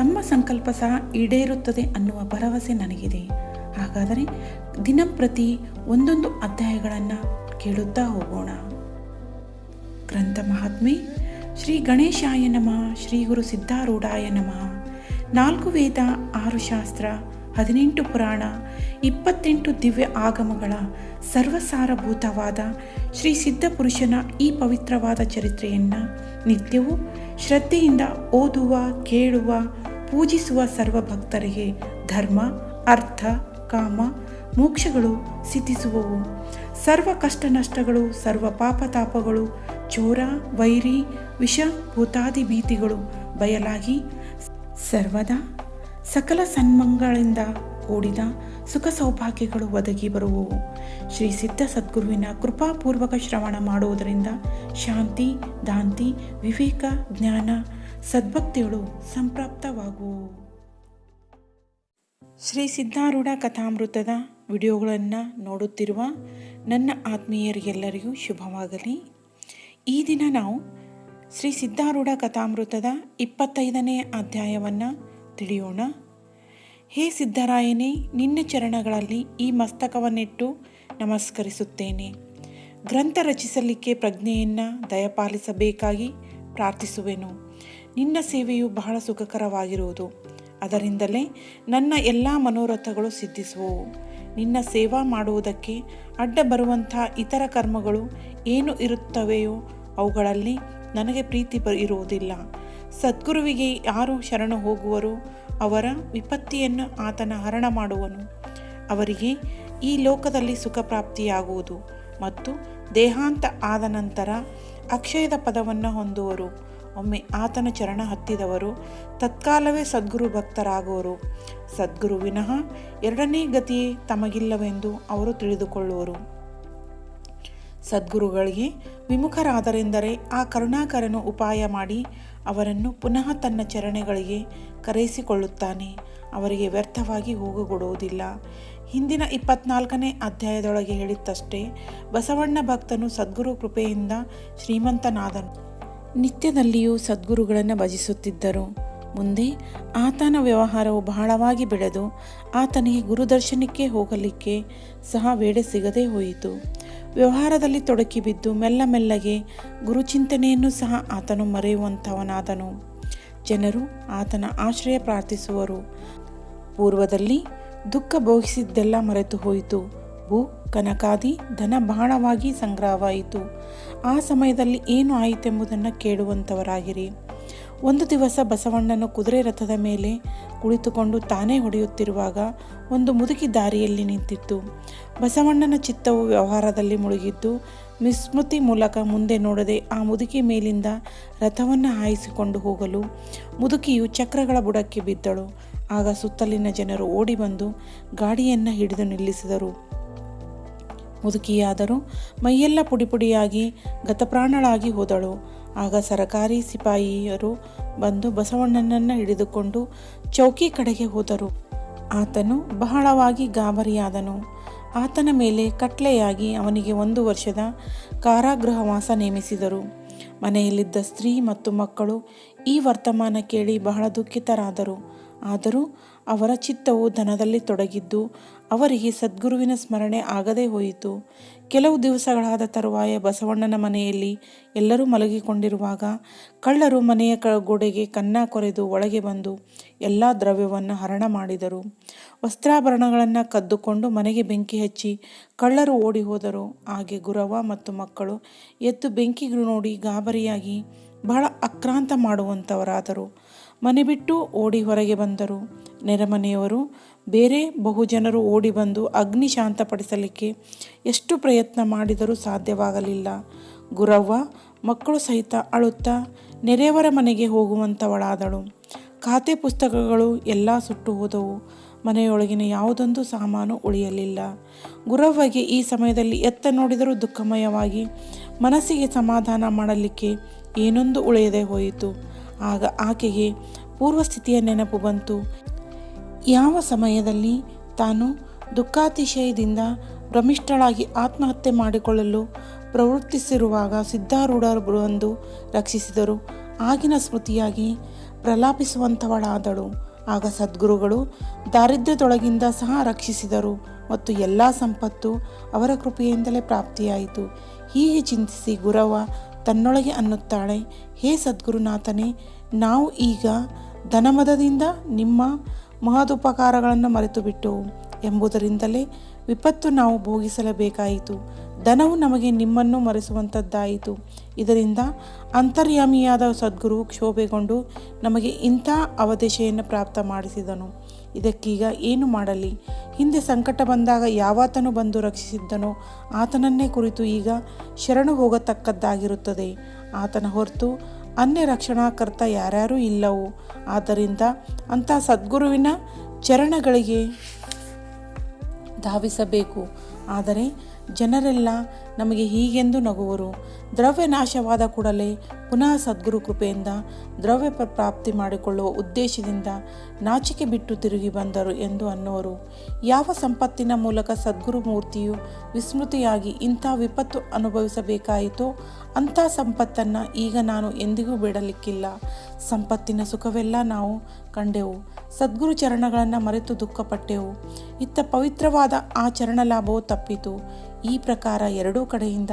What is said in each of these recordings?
ತಮ್ಮ ಸಂಕಲ್ಪ ಸಹ ಈಡೇರುತ್ತದೆ ಅನ್ನುವ ಭರವಸೆ ನನಗಿದೆ. ಹಾಗಾದರೆ ದಿನಂಪ್ರತಿ ಒಂದೊಂದು ಅಧ್ಯಾಯಗಳನ್ನು ಕೇಳುತ್ತಾ ಹೋಗೋಣ. ಗ್ರಂಥ ಮಹಾತ್ಮೆ, ಶ್ರೀ ಗಣೇಶಾಯ ನಮಃ, ಶ್ರೀ ಗುರು ಸಿದ್ಧಾರೂಢಾಯ ನಮಃ. ನಾಲ್ಕು ವೇದ, ಆರು ಶಾಸ್ತ್ರ, ಹದಿನೆಂಟು ಪುರಾಣ, ಇಪ್ಪತ್ತೆಂಟು ದಿವ್ಯ ಆಗಮಗಳ ಸರ್ವಸಾರಭೂತವಾದ ಶ್ರೀ ಸಿದ್ಧಪುರುಷನ ಈ ಪವಿತ್ರವಾದ ಚರಿತ್ರೆಯನ್ನು ನಿತ್ಯವೂ ಶ್ರದ್ಧೆಯಿಂದ ಓದುವ, ಕೇಳುವ ಪೂಜಿಸುವ ಸರ್ವ ಭಕ್ತರಿಗೆ ಧರ್ಮ, ಅರ್ಥ, ಕಾಮ, ಮೋಕ್ಷಗಳು ಸಿದ್ಧಿಸುವವು. ಸರ್ವ ಕಷ್ಟ ನಷ್ಟಗಳು ಸರ್ವ ಪಾಪತಾಪಗಳು, ಚೋರ, ವೈರಿ, ವಿಷ, ಭೂತಾದಿ ಭೀತಿಗಳು ಬಯಲಾಗಿ ಸರ್ವದಾ ಸಕಲ ಸನ್ಮಂಗಳಿಂದ ಕೂಡಿದ ಸುಖ ಸೌಭಾಗ್ಯಗಳು ಒದಗಿ ಬರುವವು. ಶ್ರೀ ಸಿದ್ಧ ಸದ್ಗುರುವಿನ ಕೃಪಾಪೂರ್ವಕ ಶ್ರವಣ ಮಾಡುವುದರಿಂದ ಶಾಂತಿ, ದಾಂತಿ, ವಿವೇಕ, ಜ್ಞಾನ ಸದ್ಭಕ್ತಿಗಳು ಸಂಪ್ರಾಪ್ತವಾಗುವು ಶ್ರೀ ಸಿದ್ಧಾರೂಢ ಕಥಾಮೃತದ ವಿಡಿಯೋಗಳನ್ನು ನೋಡುತ್ತಿರುವ ನನ್ನ ಆತ್ಮೀಯರಿಗೆಲ್ಲರಿಗೂ ಶುಭವಾಗಲಿ. ಈ ದಿನ ನಾವು ಶ್ರೀ ಸಿದ್ಧಾರೂಢ ಕಥಾಮೃತದ ಇಪ್ಪತ್ತೈದನೇ ಅಧ್ಯಾಯವನ್ನು ತಿಳಿಯೋಣ. ಹೇ ಸಿದ್ಧರಾಯನೇ ನಿನ್ನ ಚರಣಗಳಲ್ಲಿ ಈ ಮಸ್ತಕವನ್ನಿಟ್ಟು ನಮಸ್ಕರಿಸುತ್ತೇನೆ. ಗ್ರಂಥ ರಚಿಸಲಿಕ್ಕೆ ಪ್ರಜ್ಞೆಯನ್ನು ದಯಪಾಲಿಸಬೇಕಾಗಿ ಪ್ರಾರ್ಥಿಸುವೆನು. ನಿನ್ನ ಸೇವೆಯು ಬಹಳ ಸುಖಕರವಾಗಿರುವುದು. ಅದರಿಂದಲೇ ನನ್ನ ಎಲ್ಲ ಮನೋರಥಗಳು ಸಿದ್ಧಿಸುವವು ನಿನ್ನ ಸೇವಾ ಮಾಡುವುದಕ್ಕೆ ಅಡ್ಡ ಬರುವಂಥ ಇತರ ಕರ್ಮಗಳು ಏನು ಇರುತ್ತವೆಯೋ ಅವುಗಳಲ್ಲಿ ನನಗೆ ಪ್ರೀತಿ ಬ ಇರುವುದಿಲ್ಲ. ಸದ್ಗುರುವಿಗೆ ಯಾರು ಶರಣು ಹೋಗುವರೋ ಅವರ ವಿಪತ್ತಿಯನ್ನು ಆತನ ಹರಣ ಮಾಡುವನು. ಅವರಿಗೆ ಈ ಲೋಕದಲ್ಲಿ ಸುಖ ಪ್ರಾಪ್ತಿಯಾಗುವುದು ಮತ್ತು ದೇಹಾಂತ ಆದ ನಂತರ ಅಕ್ಷಯದ ಪದವನ್ನು ಹೊಂದುವರು. ಒಮ್ಮೆ ಆತನ ಚರಣ ಹತ್ತಿದವರು, ತತ್ಕಾಲವೇ ಸದ್ಗುರು ಭಕ್ತರಾಗುವರು ಸದ್ಗುರು ವಿನಃ ಎರಡನೇ ಗತಿಯೇ ತಮಗಿಲ್ಲವೆಂದು ಅವರು ತಿಳಿದುಕೊಳ್ಳುವರು. ಸದ್ಗುರುಗಳಿಗೆ ವಿಮುಖರಾದರೆಂದರೆ ಆ ಕರುಣಾಕರನು ಉಪಾಯ ಮಾಡಿ ಅವರನ್ನು ಪುನಃ ತನ್ನ ಚರಣೆಗಳಿಗೆ ಕರೆಯಿಸಿಕೊಳ್ಳುತ್ತಾನೆ. ಅವರಿಗೆ ವ್ಯರ್ಥವಾಗಿ ಹೋಗುಗೊಡುವುದಿಲ್ಲ. ಹಿಂದಿನ ಇಪ್ಪತ್ನಾಲ್ಕನೇ ಅಧ್ಯಾಯದೊಳಗೆ ಹೇಳಿದ್ದಷ್ಟೇ ಬಸವಣ್ಣ ಭಕ್ತನು ಸದ್ಗುರು ಕೃಪೆಯಿಂದ ಶ್ರೀಮಂತನಾದನು. ನಿತ್ಯದಲ್ಲಿಯೂ ಸದ್ಗುರುಗಳನ್ನು ಭಜಿಸುತ್ತಿದ್ದರು. ಮುಂದೆ ಆತನ ವ್ಯವಹಾರವು ಬಹಳವಾಗಿ ಬೆಳೆದು ಆತನಿಗೆ ಗುರುದರ್ಶನಕ್ಕೆ ಹೋಗಲಿಕ್ಕೆ ಸಹ ವೇಳೆ ಸಿಗದೇ ಹೋಯಿತು. ವ್ಯವಹಾರದಲ್ಲಿ ತೊಡಕಿ ಬಿದ್ದು ಮೆಲ್ಲ ಮೆಲ್ಲಗೆ ಗುರುಚಿಂತನೆಯನ್ನು ಸಹ ಆತನು ಮರೆಯುವಂಥವನಾದನು. ಜನರು ಆತನ ಆಶ್ರಯ ಪ್ರಾರ್ಥಿಸುವರು. ಪೂರ್ವದಲ್ಲಿ ದುಃಖ ಭೋಗಿಸಿದ್ದೆಲ್ಲ ಮರೆತು ಹೋಯಿತು. ಭೂ ಕನಕಾದಿ ಧನ ಬಹಳವಾಗಿ ಸಂಗ್ರಹವಾಯಿತು. ಆ ಸಮಯದಲ್ಲಿ ಏನು ಆಯಿತೆಂಬುದನ್ನು ಕೇಳುವಂಥವರಾಗಿರಿ ಒಂದು ದಿವಸ ಬಸವಣ್ಣನು ಕುದುರೆ ರಥದ ಮೇಲೆ ಕುಳಿತುಕೊಂಡು ತಾನೇ ಹೊಡೆಯುತ್ತಿರುವಾಗ ಒಂದು ಮುದುಕಿ ದಾರಿಯಲ್ಲಿ ನಿಂತಿತ್ತು. ಬಸವಣ್ಣನ ಚಿತ್ತವು ವ್ಯವಹಾರದಲ್ಲಿ ಮುಳುಗಿದ್ದು, ವಿಸ್ಮೃತಿ ಮೂಲಕ ಮುಂದೆ ನೋಡದೆ ಆ ಮುದುಕಿ ಮೇಲಿಂದ ರಥವನ್ನು ಹಾಯಿಸಿಕೊಂಡು ಹೋಗಲು ಮುದುಕಿಯು ಚಕ್ರಗಳ ಬುಡಕ್ಕೆ ಬಿದ್ದಳು. ಆಗ ಸುತ್ತಲಿನ ಜನರು ಓಡಿ ಬಂದು ಗಾಡಿಯನ್ನು ಹಿಡಿದು ನಿಲ್ಲಿಸಿದರು. ಮುದುಕಿಯಾದರೂ ಮೈಯೆಲ್ಲ ಪುಡಿಪುಡಿಯಾಗಿ ಗತಪ್ರಾಣಳಾಗಿ ಹೋದಳು. ಆಗ ಸರಕಾರಿ ಸಿಪಾಯಿಯರು ಬಂದು ಬಸವಣ್ಣನನ್ನು ಹಿಡಿದುಕೊಂಡು ಚೌಕಿ ಕಡೆಗೆ ಹೋದರು. ಆತನು ಬಹಳವಾಗಿ ಗಾಬರಿಯಾದನು. ಆತನ ಮೇಲೆ ಕಟ್ಲೆಯಾಗಿ ಅವನಿಗೆ ಒಂದು ವರ್ಷದ ಕಾರಾಗೃಹವಾಸ ನೇಮಿಸಿದರು. ಮನೆಯಲ್ಲಿದ್ದ ಸ್ತ್ರೀ ಮತ್ತು ಮಕ್ಕಳು ಈ ವರ್ತಮಾನ ಕೇಳಿ ಬಹಳ ದುಃಖಿತರಾದರು. ಆದರೂ ಅವರ ಚಿತ್ತವು ಧನದಲ್ಲಿ ತೊಡಗಿದ್ದು ಅವರಿಗೆ ಸದ್ಗುರುವಿನ ಸ್ಮರಣೆ ಆಗದೇ ಹೋಯಿತು. ಕೆಲವು ದಿವಸಗಳಾದ ತರುವಾಯ ಬಸವಣ್ಣನ ಮನೆಯಲ್ಲಿ ಎಲ್ಲರೂ ಮಲಗಿಕೊಂಡಿರುವಾಗ ಕಳ್ಳರು ಮನೆಯ ಕ ಗೋಡೆಗೆ ಕನ್ನ ಕೊರೆದು ಒಳಗೆ ಬಂದು ಎಲ್ಲ ದ್ರವ್ಯವನ್ನು ಹರಣ ಮಾಡಿದರು. ವಸ್ತ್ರಾಭರಣಗಳನ್ನು ಕದ್ದುಕೊಂಡು ಮನೆಗೆ ಬೆಂಕಿ ಹಚ್ಚಿ ಕಳ್ಳರು ಓಡಿ ಹೋದರು. ಹಾಗೆ ಗುರವ ಮತ್ತು ಮಕ್ಕಳು ಎದ್ದು ಬೆಂಕಿಗಳು ನೋಡಿ ಗಾಬರಿಯಾಗಿ ಬಹಳ ಆಕ್ರಾಂತ ಮಾಡುವಂಥವರಾದರು ಮನೆ ಬಿಟ್ಟು ಓಡಿ ಹೊರಗೆ ಬಂದರು. ನೆರೆಮನೆಯವರು ಬೇರೆ ಬಹುಜನರು ಓಡಿ ಬಂದು ಅಗ್ನಿ ಶಾಂತಪಡಿಸಲಿಕ್ಕೆ ಎಷ್ಟು ಪ್ರಯತ್ನ ಮಾಡಿದರೂ ಸಾಧ್ಯವಾಗಲಿಲ್ಲ. ಗುರವ್ವ, ಮಕ್ಕಳು ಸಹಿತ ಅಳುತ್ತಾ ನೆರೆಯವರ ಮನೆಗೆ ಹೋಗುವಂಥವಳಾದಳು ಖಾತೆ ಪುಸ್ತಕಗಳು ಎಲ್ಲ ಸುಟ್ಟು ಹೋದವು. ಮನೆಯೊಳಗಿನ ಯಾವುದೊಂದು ಸಾಮಾನು ಉಳಿಯಲಿಲ್ಲ. ಗುರವ್ವಗೆ ಈ ಸಮಯದಲ್ಲಿ ಎತ್ತ ನೋಡಿದರೂ ದುಃಖಮಯವಾಗಿ ಮನಸ್ಸಿಗೆ ಸಮಾಧಾನ ಮಾಡಲಿಕ್ಕೆ ಏನೊಂದು ಉಳಿಯದೆ ಹೋಯಿತು. ಆಗ ಆಕೆಗೆ ಪೂರ್ವಸ್ಥಿತಿಯ ನೆನಪು ಬಂತು. ಯಾವ ಸಮಯದಲ್ಲಿ ತಾನು ದುಃಖಾತಿಶಯದಿಂದ ಭ್ರಮಿಷ್ಠಳಾಗಿ ಆತ್ಮಹತ್ಯೆ ಮಾಡಿಕೊಳ್ಳಲು ಪ್ರವೃತ್ತಿಸಿರುವಾಗ ಸಿದ್ಧಾರೂಢರು ಎಂದು ರಕ್ಷಿಸಿದರು. ಆಗಿನ ಸ್ಮೃತಿಯಾಗಿ ಪ್ರಲಾಪಿಸುವಂಥವಳಾದಳು. ಆಗ ಸದ್ಗುರುಗಳು ದಾರಿದ್ರ್ಯದೊಳಗಿಂದ ಸಹ ರಕ್ಷಿಸಿದರು ಮತ್ತು ಎಲ್ಲ ಸಂಪತ್ತು ಅವರ ಕೃಪೆಯಿಂದಲೇ ಪ್ರಾಪ್ತಿಯಾಯಿತು. ಹೀಗೆ ಚಿಂತಿಸಿ ಗುರವ ತನ್ನೊಳಗೆ ಅನ್ನುತ್ತಾಳೆ, ಹೇ ಸದ್ಗುರುನಾಥನೇ, ನಾವು ಈಗ ಧನಮದದಿಂದ ನಿಮ್ಮ ಮಹದುಪಕಾರಗಳನ್ನು ಮರೆತು ಬಿಟ್ಟೆವು ಎಂಬುದರಿಂದಲೇ ವಿಪತ್ತು ನಾವು ಭೋಗಿಸಲೇಬೇಕಾಯಿತು. ಧನವು ನಮಗೆ ನಿಮ್ಮನ್ನು ಮರೆಸುವಂಥದ್ದಾಯಿತು. ಇದರಿಂದ ಅಂತರ್ಯಾಮಿಯಾದ ಸದ್ಗುರು ಕ್ಷೋಭೆಗೊಂಡು ನಮಗೆ ಇಂಥ ಅವದೇಶೆಯನ್ನು ಪ್ರಾಪ್ತ ಮಾಡಿಸಿದನು. ಇದಕ್ಕೀಗ ಏನು ಮಾಡಲಿ? ಹಿಂದೆ ಸಂಕಟ ಬಂದಾಗ ಯಾವಾತನು ಬಂದು ರಕ್ಷಿಸಿದ್ದನೋ ಆತನನ್ನೇ ಕುರಿತು ಈಗ ಶರಣು ಹೋಗತಕ್ಕದ್ದಾಗಿರುತ್ತದೆ. ಆತನ ಹೊರತು ಅನ್ಯ ರಕ್ಷಣಾಕರ್ತ ಯಾರ್ಯಾರೂ ಇಲ್ಲವು. ಆದ್ದರಿಂದ ಅಂಥ ಸದ್ಗುರುವಿನ ಚರಣಗಳಿಗೆ ಧಾವಿಸಬೇಕು. ಆದರೆ ಜನರೆಲ್ಲ ನಮಗೆ ಹೀಗೆಂದು ನಗುವರು. ದ್ರವ್ಯ ನಾಶವಾದ ಕೂಡಲೇ ಪುನಃ ಸದ್ಗುರು ಕೃಪೆಯಿಂದ ದ್ರವ್ಯ ಪ್ರಾಪ್ತಿ ಮಾಡಿಕೊಳ್ಳುವ ಉದ್ದೇಶದಿಂದ ನಾಚಿಕೆ ಬಿಟ್ಟು ತಿರುಗಿ ಬಂದರು ಎಂದು ಅನ್ನುವರು. ಯಾವ ಸಂಪತ್ತಿನ ಮೂಲಕ ಸದ್ಗುರು ಮೂರ್ತಿಯು ವಿಸ್ಮೃತಿಯಾಗಿ ಇಂಥ ವಿಪತ್ತು ಅನುಭವಿಸಬೇಕಾಯಿತೋ ಅಂಥ ಸಂಪತ್ತನ್ನು ಈಗ ನಾನು ಎಂದಿಗೂ ಬಿಡಲಿಕ್ಕಿಲ್ಲ. ಸಂಪತ್ತಿನ ಸುಖವೆಲ್ಲ ನಾವು ಕಂಡೆವು. ಸದ್ಗುರು ಚರಣಗಳನ್ನು ಮರೆತು ದುಃಖಪಟ್ಟೆವು. ಇತ್ತ ಪವಿತ್ರವಾದ ಆ ಚರಣ ಲಾಭವು ತಪ್ಪಿತು. ಈ ಪ್ರಕಾರ ಎರಡೂ ಕಡೆಯಿಂದ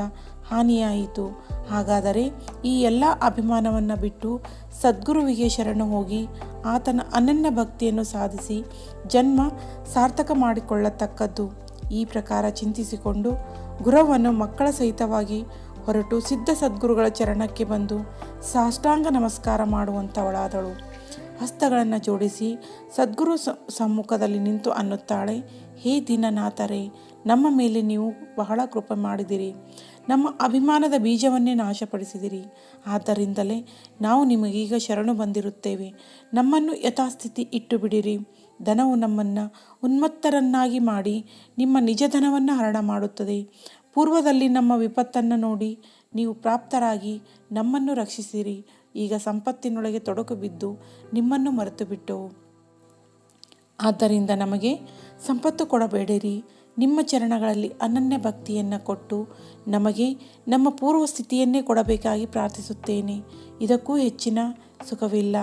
ಹಾನಿಯಾಯಿತು. ಹಾಗಾದರೆ ಈ ಎಲ್ಲ ಅಭಿಮಾನವನ್ನು ಬಿಟ್ಟು ಸದ್ಗುರುವಿಗೆ ಶರಣು ಹೋಗಿ ಆತನ ಅನನ್ಯ ಭಕ್ತಿಯನ್ನು ಸಾಧಿಸಿ ಜನ್ಮ ಸಾರ್ಥಕ ಮಾಡಿಕೊಳ್ಳತಕ್ಕದ್ದು. ಈ ಪ್ರಕಾರ ಚಿಂತಿಸಿಕೊಂಡು ಗುರುವನ್ನು ಮಕ್ಕಳ ಸಹಿತವಾಗಿ ಹೊರಟು ಸಿದ್ಧ ಸದ್ಗುರುಗಳ ಚರಣಕ್ಕೆ ಬಂದು ಸಾಷ್ಟಾಂಗ ನಮಸ್ಕಾರ ಮಾಡುವಂಥವಳಾದಳು ಹಸ್ತಗಳನ್ನು ಜೋಡಿಸಿ ಸದ್ಗುರು ಸಮ್ಮುಖದಲ್ಲಿ ನಿಂತು ಅನ್ನುತ್ತಾಳೆ, ಹೇ ದಿನನಾಥರೇ, ನಮ್ಮ ಮೇಲೆ ನೀವು ಬಹಳ ಕೃಪೆ ಮಾಡಿದಿರಿ. ನಮ್ಮ ಅಭಿಮಾನದ ಬೀಜವನ್ನೇ ನಾಶಪಡಿಸಿದಿರಿ. ಆದ್ದರಿಂದಲೇ ನಾವು ನಿಮಗೀಗ ಶರಣು ಬಂದಿರುತ್ತೇವೆ. ನಮ್ಮನ್ನು ಯಥಾಸ್ಥಿತಿ ಇಟ್ಟು ಬಿಡಿರಿ ಧನವು ನಮ್ಮನ್ನು ಉನ್ಮತ್ತರನ್ನಾಗಿ ಮಾಡಿ ನಿಮ್ಮ ನಿಜ ಧನವನ್ನು ಹರಣ ಮಾಡುತ್ತದೆ. ಪೂರ್ವದಲ್ಲಿ ನಮ್ಮ ವಿಪತ್ತನ್ನು ನೋಡಿ ನೀವು ಪ್ರಾಪ್ತರಾಗಿ ನಮ್ಮನ್ನು ರಕ್ಷಿಸಿರಿ. ಈಗ ಸಂಪತ್ತಿನೊಳಗೆ ತೊಡಕು ಬಿದ್ದು ನಿಮ್ಮನ್ನು ಮರೆತು ಬಿಟ್ಟೆವು ಆದ್ದರಿಂದ ನಮಗೆ ಸಂಪತ್ತು ಕೊಡಬೇಡಿರಿ. ನಿಮ್ಮ ಚರಣಗಳಲ್ಲಿ ಅನನ್ಯ ಭಕ್ತಿಯನ್ನು ಕೊಟ್ಟು ನಮಗೆ ನಮ್ಮ ಪೂರ್ವ ಸ್ಥಿತಿಯನ್ನೇ ಕೊಡಬೇಕಾಗಿ ಪ್ರಾರ್ಥಿಸುತ್ತೇನೆ. ಇದಕ್ಕೂ ಹೆಚ್ಚಿನ ಸುಖವಿಲ್ಲ.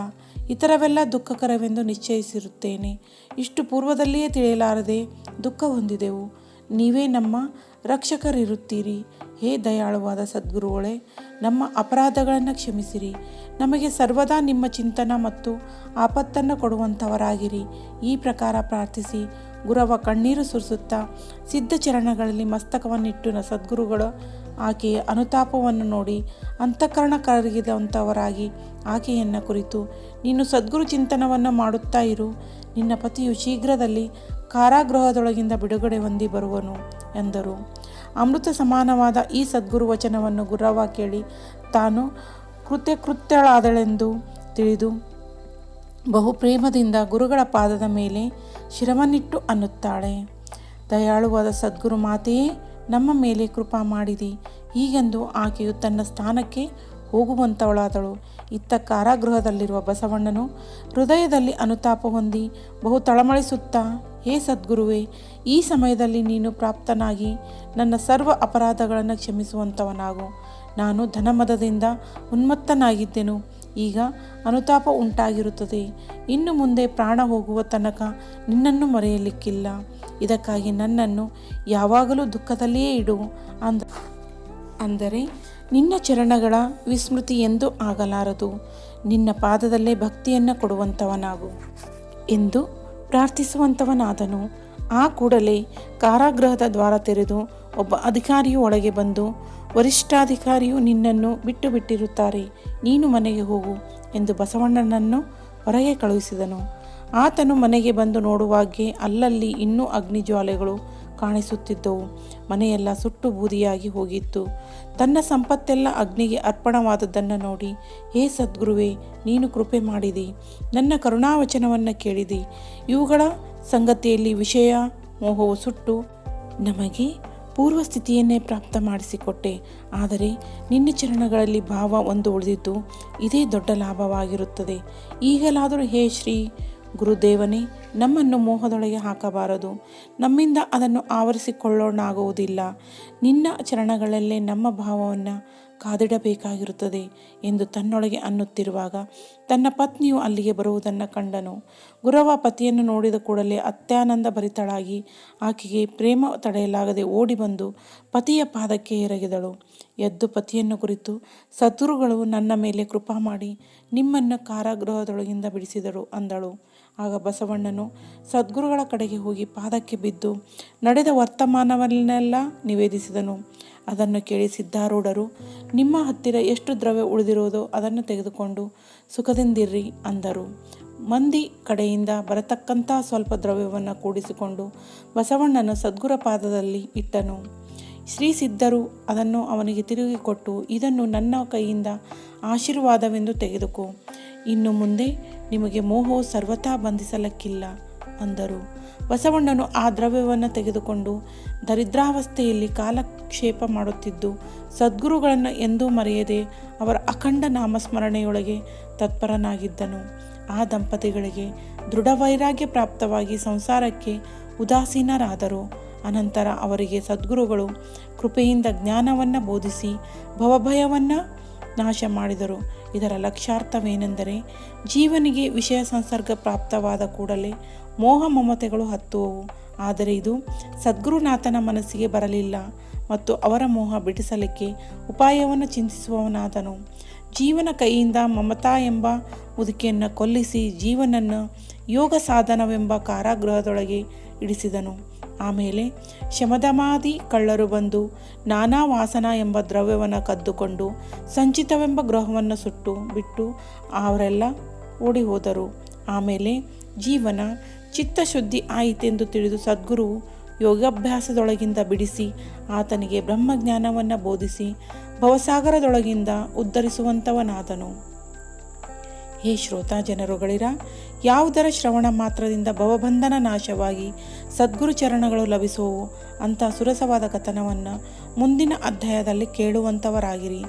ಇತರವೆಲ್ಲ ದುಃಖಕರವೆಂದು ನಿಶ್ಚಯಿಸಿರುತ್ತೇನೆ. ಇಷ್ಟು ಪೂರ್ವದಲ್ಲಿಯೇ ತಿಳಿಯಲಾರದೆ ದುಃಖ ಹೊಂದಿದೆವು. ನೀವೇ ನಮ್ಮ ರಕ್ಷಕರಿರುತ್ತೀರಿ. ಹೇ ದಯಾಳುವಾದ ಸದ್ಗುರುಗಳೇ, ನಮ್ಮ ಅಪರಾಧಗಳನ್ನು ಕ್ಷಮಿಸಿರಿ. ನಮಗೆ ಸರ್ವದಾ ನಿಮ್ಮ ಚಿಂತನ ಮತ್ತು ಆಪತ್ತನ್ನು ಕೊಡುವಂಥವರಾಗಿರಿ. ಈ ಪ್ರಕಾರ ಪ್ರಾರ್ಥಿಸಿ, ಗುರವ ಕಣ್ಣೀರು ಸುರಿಸುತ್ತಾ, ಸಿದ್ಧ ಚರಣಗಳಲ್ಲಿ ಮಸ್ತಕವನ್ನಿಟ್ಟು ಸದ್ಗುರುಗಳು ಆಕೆಯ ಅನುತಾಪವನ್ನು ನೋಡಿ, ಅಂತಃಕರಣ ಕರಗಿದಂಥವರಾಗಿ ಆಕೆಯನ್ನು ಕುರಿತು, ನೀನು ಸದ್ಗುರು ಚಿಂತನವನ್ನು ಮಾಡುತ್ತಾ ಇರು. ನಿನ್ನ ಪತಿಯು ಶೀಘ್ರದಲ್ಲಿ ಕಾರಾಗೃಹದೊಳಗಿಂದ ಬಿಡುಗಡೆ ಹೊಂದಿ ಬರುವನು ಎಂದರು. ಅಮೃತ ಸಮಾನವಾದ ಈ ಸದ್ಗುರು ವಚನವನ್ನು ಗುರವ ಕೇಳಿ, ತಾನು ಕೃತ್ಯಕೃತ್ಯಳಾದಳೆಂದು ತಿಳಿದು ಬಹು ಪ್ರೇಮದಿಂದ ಗುರುಗಳ ಪಾದದ ಮೇಲೆ ಶಿರವನ್ನಿಟ್ಟು ಅನ್ನುತ್ತಾಳೆ. ದಯಾಳುವಾದ ಸದ್ಗುರು ಮಾತೆಯೇ, ನಮ್ಮ ಮೇಲೆ ಕೃಪಾ ಮಾಡಿದಿ. ಹೀಗೆಂದು ಆಕೆಯು ತನ್ನ ಸ್ಥಾನಕ್ಕೆ ಹೋಗುವಂಥವಳಾದಳು ಇತ್ತ ಕಾರಾಗೃಹದಲ್ಲಿರುವ ಬಸವಣ್ಣನು ಹೃದಯದಲ್ಲಿ ಅನುತಾಪ ಹೊಂದಿ ಬಹು ತಳಮಳಿಸುತ್ತಾ ಹೇ ಸದ್ಗುರುವೇ, ಈ ಸಮಯದಲ್ಲಿ ನೀನು ಪ್ರಾಪ್ತನಾಗಿ ನನ್ನ ಸರ್ವ ಅಪರಾಧಗಳನ್ನು ಕ್ಷಮಿಸುವಂಥವನಾಗು ನಾನು ಧನಮದದಿಂದ ಉನ್ಮತ್ತನಾಗಿದ್ದೆನು. ಈಗ ಅನುತಾಪ ಉಂಟಾಗಿರುತ್ತದೆ. ಇನ್ನು ಮುಂದೆ ಪ್ರಾಣ ಹೋಗುವ ತನಕ ನಿನ್ನನ್ನು ಮರೆಯಲಿಕ್ಕಿಲ್ಲ. ಇದಕ್ಕಾಗಿ ನನ್ನನ್ನು ಯಾವಾಗಲೂ ದುಃಖದಲ್ಲಿಯೇ ಇಡು ಅಂದ. ಅಂದರೆ, ನಿನ್ನ ಚರಣಗಳ ವಿಸ್ಮೃತಿ ಎಂದು ಆಗಲಾರದು. ನಿನ್ನ ಪಾದದಲ್ಲೇ ಭಕ್ತಿಯನ್ನು ಕೊಡುವಂಥವನಾಗು ಎಂದು ಪ್ರಾರ್ಥಿಸುವಂಥವನಾದನು ಆ ಕೂಡಲೇ ಕಾರಾಗೃಹದ ದ್ವಾರ ತೆರೆದು ಒಬ್ಬ ಅಧಿಕಾರಿಯು ಒಳಗೆ ಬಂದು, ವರಿಷ್ಠಾಧಿಕಾರಿಯು ನಿನ್ನನ್ನು ಬಿಟ್ಟು ಬಿಟ್ಟಿರುತ್ತಾರೆ, ನೀನು ಮನೆಗೆ ಹೋಗು ಎಂದು ಬಸವಣ್ಣನನ್ನು ಹೊರಗೆ ಕಳುಹಿಸಿದನು. ಆತನು ಮನೆಗೆ ಬಂದು ನೋಡುವಾಗೆ ಅಲ್ಲಲ್ಲಿ ಇನ್ನೂ ಅಗ್ನಿಜ್ವಾಲೆಗಳು ಕಾಣಿಸುತ್ತಿದ್ದವು. ಮನೆಯೆಲ್ಲ ಸುಟ್ಟು ಬೂದಿಯಾಗಿ ಹೋಗಿತ್ತು. ತನ್ನ ಸಂಪತ್ತೆಲ್ಲ ಅಗ್ನಿಗೆ ಅರ್ಪಣವಾದದ್ದನ್ನು ನೋಡಿ, ಹೇ ಸದ್ಗುರುವೇ, ನೀನು ಕೃಪೆ ಮಾಡಿದಿ, ನನ್ನ ಕರುಣಾವಚನವನ್ನು ಕೇಳಿದಿ. ಇವುಗಳ ಸಂಗತಿಯಲ್ಲಿ ವಿಷಯ, ಮೋಹವು ಸುಟ್ಟು ನಮಗೆ ಪೂರ್ವ ಸ್ಥಿತಿಯನ್ನೇ ಪ್ರಾಪ್ತ ಮಾಡಿಸಿಕೊಟ್ಟೆ. ಆದರೆ ನಿನ್ನ ಚರಣಗಳಲ್ಲಿ ಭಾವ ಒಂದು ಉಳಿದಿದ್ದು, ಇದೇ ದೊಡ್ಡ ಲಾಭವಾಗಿರುತ್ತದೆ. ಈಗಲಾದರೂ ಹೇ ಶ್ರೀ ಗುರುದೇವನೇ, ನಮ್ಮನ್ನು ಮೋಹದೊಳಗೆ ಹಾಕಬಾರದು. ನಮ್ಮಿಂದ ಅದನ್ನು ಆವರಿಸಿಕೊಳ್ಳೋಣಾಗುವುದಿಲ್ಲ. ನಿನ್ನ ಚರಣಗಳಲ್ಲೇ ನಮ್ಮ ಭಾವವನ್ನು ಕಾದಿಡಬೇಕಾಗಿರುತ್ತದೆ ಎಂದು ತನ್ನೊಳಗೆ ಅನ್ನುತ್ತಿರುವಾಗ ತನ್ನ ಪತ್ನಿಯು ಅಲ್ಲಿಗೆ ಬರುವುದನ್ನು ಕಂಡನು. ಗುರವ ಪತಿಯನ್ನು ನೋಡಿದ ಕೂಡಲೇ ಅತ್ಯಾನಂದ ಭರಿತಳಾಗಿ ಆಕೆಗೆ ಪ್ರೇಮ ತಡೆಯಲಾಗದೆ ಓಡಿ ಬಂದು ಪತಿಯ ಪಾದಕ್ಕೆ ಎರಗಿದಳು. ಎದ್ದು ಪತಿಯನ್ನು ಕುರಿತು ಸದ್ಗುರುಗಳು ನನ್ನ ಮೇಲೆ ಕೃಪಾ ಮಾಡಿ ನಿಮ್ಮನ್ನು ಕಾರಾಗೃಹದೊಳಗಿಂದ ಬಿಡಿಸಿದಳು ಅಂದಳು. ಆಗ ಬಸವಣ್ಣನು ಸದ್ಗುರುಗಳ ಕಡೆಗೆ ಹೋಗಿ ಪಾದಕ್ಕೆ ಬಿದ್ದು, ನಡೆದ ವರ್ತಮಾನವನ್ನೆಲ್ಲ ನಿವೇದಿಸಿದನು. ಅದನ್ನು ಕೇಳಿ ಸಿದ್ಧಾರೂಢರು, ನಿಮ್ಮ ಹತ್ತಿರ ಎಷ್ಟು ದ್ರವ್ಯ ಉಳಿದಿರುವುದೋ ಅದನ್ನು ತೆಗೆದುಕೊಂಡು ಸುಖದಿಂದಿರ್ರಿ ಅಂದರು. ಮಂದಿ ಕಡೆಯಿಂದ ಬರತಕ್ಕಂಥ ಸ್ವಲ್ಪ ದ್ರವ್ಯವನ್ನು ಕೂಡಿಸಿಕೊಂಡು ಬಸವಣ್ಣನ ಸದ್ಗುರ ಪಾದದಲ್ಲಿ ಇಟ್ಟನು. ಶ್ರೀ ಸಿದ್ಧರು ಅದನ್ನು ಅವನಿಗೆ ತಿರುಗಿ ಕೊಟ್ಟು, ಇದನ್ನು ನನ್ನ ಕೈಯಿಂದ ಆಶೀರ್ವಾದವೆಂದು ತೆಗೆದುಕೋ. ಇನ್ನು ಮುಂದೆ ನಿಮಗೆ ಮೋಹವು ಸರ್ವತಾ ಬಂಧಿಸಲಕ್ಕಿಲ್ಲ, ಅಂದರು. ಬಸವಣ್ಣನು ಆ ದ್ರವ್ಯವನ್ನು ತೆಗೆದುಕೊಂಡು ದರಿದ್ರಾವಸ್ಥೆಯಲ್ಲಿ ಕಾಲಕ್ಷೇಪ ಮಾಡುತ್ತಿದ್ದು, ಸದ್ಗುರುಗಳನ್ನು ಎಂದೂ ಮರೆಯದೆ ಅವರ ಅಖಂಡ ನಾಮಸ್ಮರಣೆಯೊಳಗೆ ತತ್ಪರನಾಗಿದ್ದನು. ಆ ದಂಪತಿಗಳಿಗೆ ದೃಢ ವೈರಾಗ್ಯ ಪ್ರಾಪ್ತವಾಗಿ ಸಂಸಾರಕ್ಕೆ ಉದಾಸೀನರಾದರು. ಅನಂತರ ಅವರಿಗೆ ಸದ್ಗುರುಗಳು ಕೃಪೆಯಿಂದ ಜ್ಞಾನವನ್ನು ಬೋಧಿಸಿ, ಭವಭಯವನ್ನು ನಾಶ ಮಾಡಿದರು. ಇದರ ಲಕ್ಷ್ಯಾರ್ಥವೇನೆಂದರೆ, ಜೀವನಿಗೆ ವಿಷಯ ಸಂಸರ್ಗ ಪ್ರಾಪ್ತವಾದ ಕೂಡಲೇ ಮೋಹ ಮಮತೆಗಳು ಹತ್ತುವವು. ಆದರೆ ಇದು ಸದ್ಗುರುನಾಥನ ಮನಸ್ಸಿಗೆ ಬರಲಿಲ್ಲ ಮತ್ತು ಅವರ ಮೋಹ ಬಿಡಿಸಲಿಕ್ಕೆ ಉಪಾಯವನ್ನು ಚಿಂತಿಸುವವನಾದನು. ಜೀವನ ಕೈಯಿಂದ ಮಮತಾ ಎಂಬ ಮುದುಕಿಯನ್ನು ಕೊಲ್ಲಿಸಿ ಜೀವನನ್ನು ಯೋಗ ಸಾಧನವೆಂಬ ಕಾರಾಗೃಹದೊಳಗೆ ಇಡಿಸಿದನು. ಆಮೇಲೆ ಶಮದಮಾದಿ ಕಳ್ಳರು ಬಂದು ನಾನಾ ವಾಸನ ಎಂಬ ದ್ರವ್ಯವನ್ನು ಕದ್ದುಕೊಂಡು ಸಂಚಿತವೆಂಬ ಗೃಹವನ್ನು ಸುಟ್ಟು ಬಿಟ್ಟು ಅವರೆಲ್ಲ ಓಡಿ ಹೋದರು ಆಮೇಲೆ ಜೀವನ ಚಿತ್ತಶುದ್ಧಿ ಆಯಿತೆಂದು ತಿಳಿದು ಸದ್ಗುರು ಯೋಗಾಭ್ಯಾಸದೊಳಗಿಂದ ಬಿಡಿಸಿ ಆತನಿಗೆ ಬ್ರಹ್ಮಜ್ಞಾನವನ್ನು ಬೋಧಿಸಿ ಭವಸಾಗರದೊಳಗಿಂದ ಉದ್ಧರಿಸುವಂಥವನಾದನು ಹೇ ಶ್ರೋತಾ ಜನರುಗಳಿರ ಯಾವುದರ ಶ್ರವಣ ಮಾತ್ರದಿಂದ ಭವಬಂಧನ ನಾಶವಾಗಿ ಸದ್ಗುರು ಚರಣಗಳು ಲಭಿಸುವವು? ಅಂಥ ಸುರಸವಾದ ಕಥನವನ್ನು ಮುಂದಿನ ಅಧ್ಯಾಯದಲ್ಲಿ ಕೇಳುವಂಥವರಾಗಿರಿ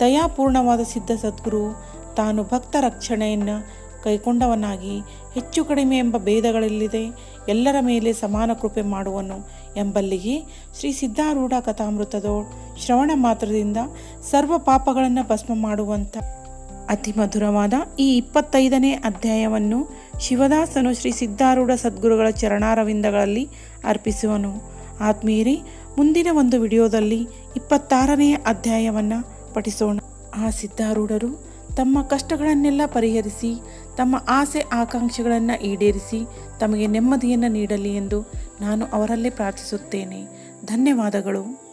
ದಯಾಪೂರ್ಣವಾದ ಸಿದ್ಧ ಸದ್ಗುರು ತಾನು ಭಕ್ತ ರಕ್ಷಣೆಯನ್ನು ಕೈಕೊಂಡವನಾಗಿ ಹೆಚ್ಚು ಕಡಿಮೆ ಎಂಬ ಭೇದಗಳಿಲ್ಲದೆ ಎಲ್ಲರ ಮೇಲೆ ಸಮಾನ ಕೃಪೆ ಮಾಡುವನು ಎಂಬಲ್ಲಿಗೆ ಶ್ರೀ ಸಿದ್ಧಾರೂಢ ಕಥಾಮೃತದೋ ಶ್ರವಣ ಮಾತ್ರದಿಂದ ಸರ್ವ ಪಾಪಗಳನ್ನು ಭಸ್ಮ ಮಾಡುವಂಥ ಅತಿ ಮಧುರವಾದ ಈ ಇಪ್ಪತ್ತೈದನೇ ಅಧ್ಯಾಯವನ್ನು ಶಿವದಾಸನು ಶ್ರೀ ಸಿದ್ಧಾರೂಢ ಸದ್ಗುರುಗಳ ಚರಣಾರವಿಂದಗಳಲ್ಲಿ ಅರ್ಪಿಸುವನು. ಆತ್ಮೀಯರಿ, ಮುಂದಿನ ಒಂದು ವಿಡಿಯೋದಲ್ಲಿ ಇಪ್ಪತ್ತಾರನೆಯ ಅಧ್ಯಾಯವನ್ನು ಪಠಿಸೋಣ. ಆ ಸಿದ್ಧಾರೂಢರು ತಮ್ಮ ಕಷ್ಟಗಳನ್ನೆಲ್ಲ ಪರಿಹರಿಸಿ, ತಮ್ಮ ಆಸೆ ಆಕಾಂಕ್ಷೆಗಳನ್ನು ಈಡೇರಿಸಿ ತಮಗೆ ನೆಮ್ಮದಿಯನ್ನು ನೀಡಲಿ ಎಂದು ನಾನು ಅವರಲ್ಲೇ ಪ್ರಾರ್ಥಿಸುತ್ತೇನೆ. ಧನ್ಯವಾದಗಳು.